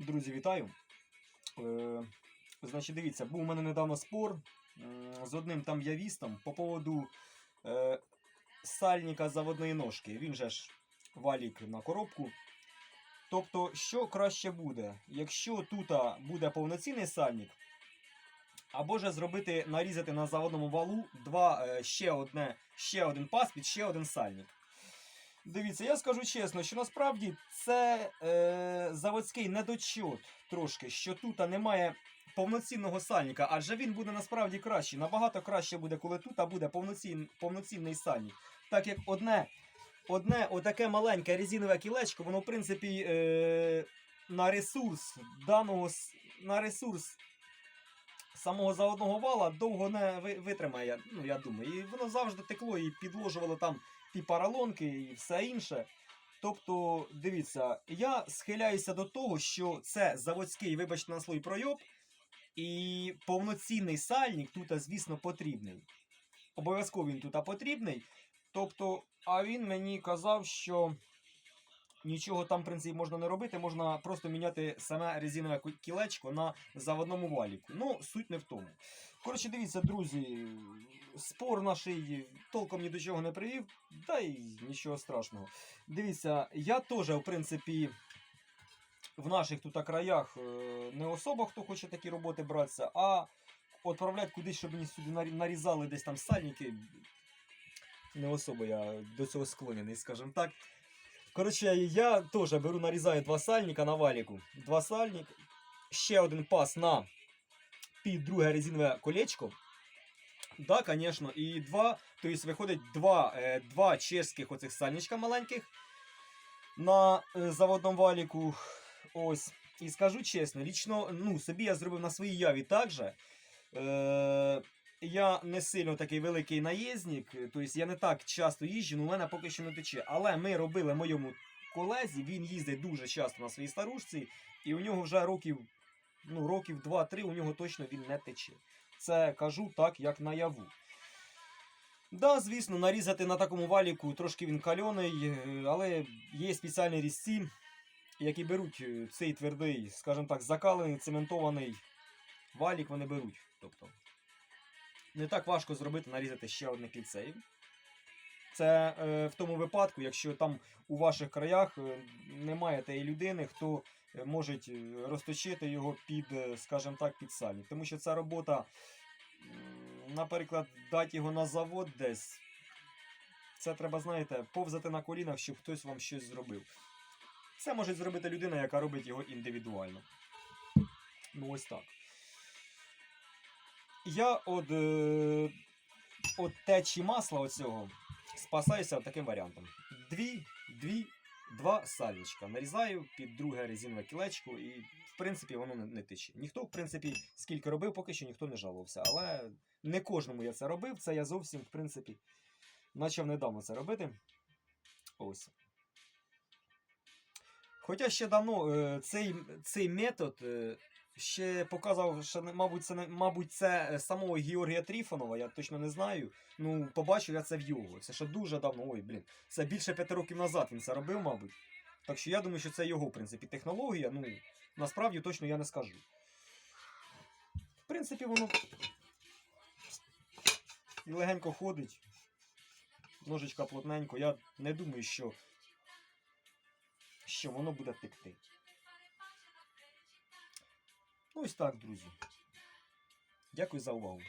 Друзі, вітаю. Е, значить, дивіться, був у мене недавно спор з одним там явістом по поводу е, сальника заводної ножки. Він же ж валік на коробку. Тобто, що краще буде, якщо тут буде повноцінний сальник, або ж зробити, нарізати на заводному валу два, е, ще, одне, ще один пас під ще один сальник. Дивіться, я скажу чесно, що насправді це е, заводський недочот трошки, що тут немає повноцінного сальника, адже він буде насправді кращий. Набагато краще буде, коли тут буде повноцін, повноцінний сальник. Так як одне, одне отаке маленьке резинове кілечко, воно в принципі е, на ресурс даного на ресурс самого заводного вала довго не витримає, ну я думаю. І воно завжди текло і підложувало там ті паралонки і все інше. Тобто, дивіться, я схиляюся до того, що це заводський, вибачте на слой пройоб, і повноцінний сальник тут, звісно, потрібний. Обов'язково він тут потрібний. Тобто, а він мені казав, що нічого там, в принципі, можна не робити, можна просто міняти саме резинове кілечко на заводному валіку. Ну, суть не в тому. Коротше, дивіться, друзі, спор наш толком ні до чого не привів, та й нічого страшного. Дивіться, я теж, в принципі, в наших тут краях е, не особо хто хоче такі роботи братися, а відправляти кудись, щоб мені сюди нарізали десь там сальники. Не особо я до цього склонений, скажімо так. Коротше, я теж беру, нарізаю два сальника на валіку. Два сальник, ще один пас на під друге резинове колечко. Да, звісно, і два, тобто виходить два, е, два чеських оцих сальничка маленьких на е, заводному валіку. Ось. І скажу чесно, лічно, ну, собі я зробив на своїй яві так же. Е, Я не сильно такий великий наїзник, тобто я не так часто їжджу, ну у мене поки що не тече. Але ми робили моєму колезі, він їздить дуже часто на своїй старушці, і у нього вже років, ну, років 2-3 у нього точно він не тече. Це кажу так, як наяву. Да, звісно, нарізати на такому валіку трошки він кальоний, е, але є спеціальні різці, які беруть е, цей твердий, скажімо так, закалений, цементований валік вони беруть. Тобто, не так важко зробити, нарізати ще одне кільце. Це е, в тому випадку, якщо там у ваших краях е, немає тієї людини, хто е, може е, розточити його під, скажімо так, під сальник. Тому що ця робота, наприклад, дати його на завод десь. Це треба, знаєте, повзати на колінах, щоб хтось вам щось зробив. Це може зробити людина, яка робить його індивідуально. Ну, ось так. Я от, е, от течі масла оцього спасаюся таким варіантом. Дві, дві, два сальничка. Нарізаю під друге резинове кілечко і, в принципі, воно не, не тече. Ніхто, в принципі, скільки робив, поки що ніхто не жалувався. Але не кожному я це робив, це я зовсім, в принципі, почав недавно це робити. Ось. Хоча ще давно е, цей, цей метод е, ще показав, що, мабуть, це, мабуть, це е, самого Георгія Тріфонова, я точно не знаю. Ну, побачив я це в його. Це ще дуже давно, ой, блін. Це більше п'яти років назад він це робив, мабуть. Так що я думаю, що це його, в принципі, технологія. Ну, насправді точно я не скажу. В принципі, воно і легенько ходить. Ножичка плотненько. Я не думаю, що, що воно буде текти. Ось так, друзі. Дякую за увагу.